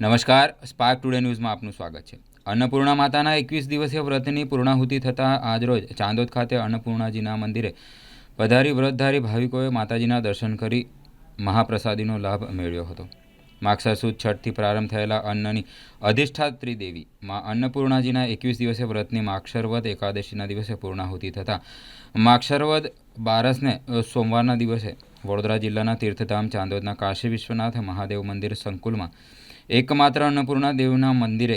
નમસ્કાર spark today ન્યૂઝમાં આપનું સ્વાગત છે. અન્નપૂર્ણા માતાના એકવીસ દિવસીય વ્રતની પૂર્ણાહુતિ થતાં આજરોજ ચાંદોદ ખાતે અન્નપૂર્ણાજીના મંદિરે પધારી વ્રતધારી ભાવિકોએ માતાજીના દર્શન કરી મહાપ્રસાદીનો લાભ મેળવ્યો હતો. માગસર છઠથી પ્રારંભ થયેલા અન્નની અધિષ્ઠાત્રી દેવી માં અન્નપૂર્ણાજીના એકવીસ દિવસે વ્રતની માક્ષરવદ એકાદશીના દિવસે પૂર્ણાહુતિ થતાં માક્ષરવદ બારસને સોમવારના દિવસે વડોદરા જિલ્લાના તીર્થધામ ચાંદોદના કાશી વિશ્વનાથ મહાદેવ મંદિર સંકુલમાં એકમાત્ર અન્નપૂર્ણા દેવના મંદિરે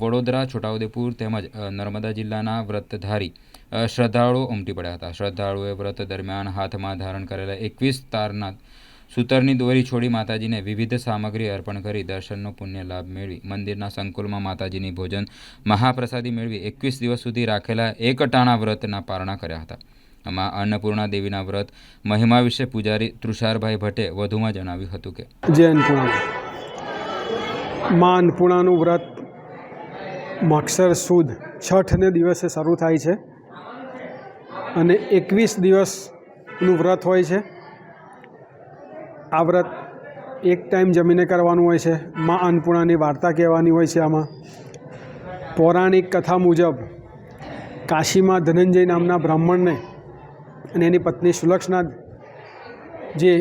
વડોદરા, છોટાઉદેપુર તેમજ નર્મદા જિલ્લાના વ્રતધારી શ્રદ્ધાળુઓ ઉમટી પડ્યા હતા. શ્રદ્ધાળુઓએ વ્રત દરમિયાન હાથમાં ધારણ કરેલા એકવીસ તારના સૂતરની દોરી છોડી માતાજીને વિવિધ સામગ્રી અર્પણ કરી દર્શનનો પુણ્ય લાભ મેળવી. મંદિરના સંકુલમાં માતાજીની ભોજન મહાપ્રસાદી મેળવી એકવીસ દિવસ સુધી રાખેલા એકટાણા વ્રતના પારણા કર્યા હતા. આમાં અન્નપૂર્ણા દેવીના વ્રત મહિમા વિશે પૂજારી તુષારભાઈ ભટ્ટે વધુમાં જણાવ્યું હતું કે જય અન્નપૂર્ણા. માં અન્નપૂર્ણાનું વ્રત માક્ષર સુદ છઠને દિવસે શરૂ થાય છે અને એકવીસ દિવસનું વ્રત હોય છે. આ વ્રત એક ટાઈમ જમીને કરવાનું હોય છે. માં અન્નપૂર્ણાની વાર્તા કહેવાની હોય છે આમાં. પૌરાણિક કથા મુજબ કાશીમાં ધનંજય નામના બ્રાહ્મણને અને એની પત્ની સુલક્ષના જે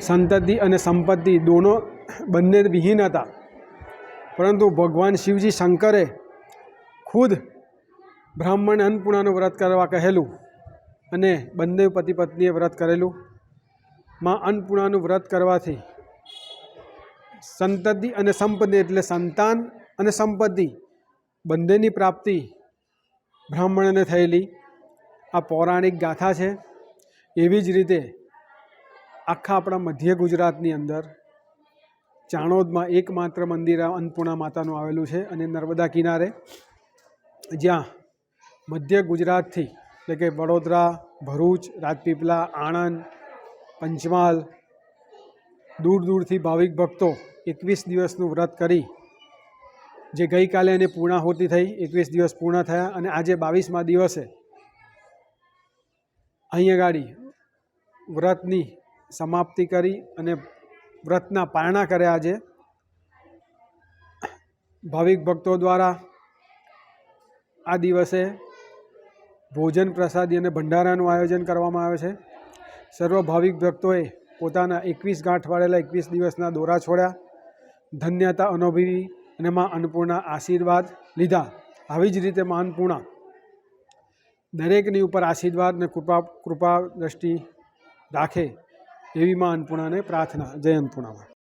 સંતતિ અને સંપત્તિ, દોનો બંને વિહીન હતા. પરંતુ ભગવાન શિવજી શંકરે ખુદ બ્રાહ્મણ અન્નપૂર્ણાનું વ્રત કરવા કહેલું અને બંને પતિ પત્નીએ વ્રત કરેલું. માં અન્નપૂર્ણાનું વ્રત કરવાથી સંતતિ અને સંપત્તિ એટલે સંતાન અને સંપત્તિ બંનેની પ્રાપ્તિ બ્રાહ્મણને થયેલી. આ પૌરાણિક ગાથા છે. એવી જ રીતે આખા આપણા મધ્ય ગુજરાતની અંદર ચાણોદમાં એકમાત્ર મંદિર આ અન્નપૂર્ણા માતાનું આવેલું છે અને નર્મદા કિનારે જ્યાં મધ્ય ગુજરાતથી એટલે કે વડોદરા, ભરૂચ રાજપીપળા આણંદ, પંચમહાલ દૂર દૂરથી ભાવિક ભક્તો એકવીસ દિવસનું વ્રત કરી જે ગઈકાલે એને પૂર્ણાહુતિ થઈ, એકવીસ દિવસ પૂર્ણ થયા અને આજે બાવીસમા દિવસે અહીંયા ગાડી વ્રતની સમાપ્તિ કરી અને વ્રતના પારણા કર્યા આજે. ભાવિક ભક્તો દ્વારા આ દિવસે ભોજન પ્રસાદી અને ભંડારાનું આયોજન કરવામાં આવે છે. સર્વ ભાવિક ભક્તોએ પોતાના એકવીસ ગાંઠ વાળેલા એકવીસ દિવસના દોરા છોડ્યા. ધન્યતા અનુભવી અને માં અન્નપૂર્ણા આશીર્વાદ લીધા. આવી જ રીતે માં અન્નપૂર્ણા દરેકની ઉપર આશીર્વાદ અને કૃપા કૃપા દ્રષ્ટિ રાખે. એવી માં અન્નપૂર્ણાને પ્રાર્થના જય અન્નપૂર્ણામાં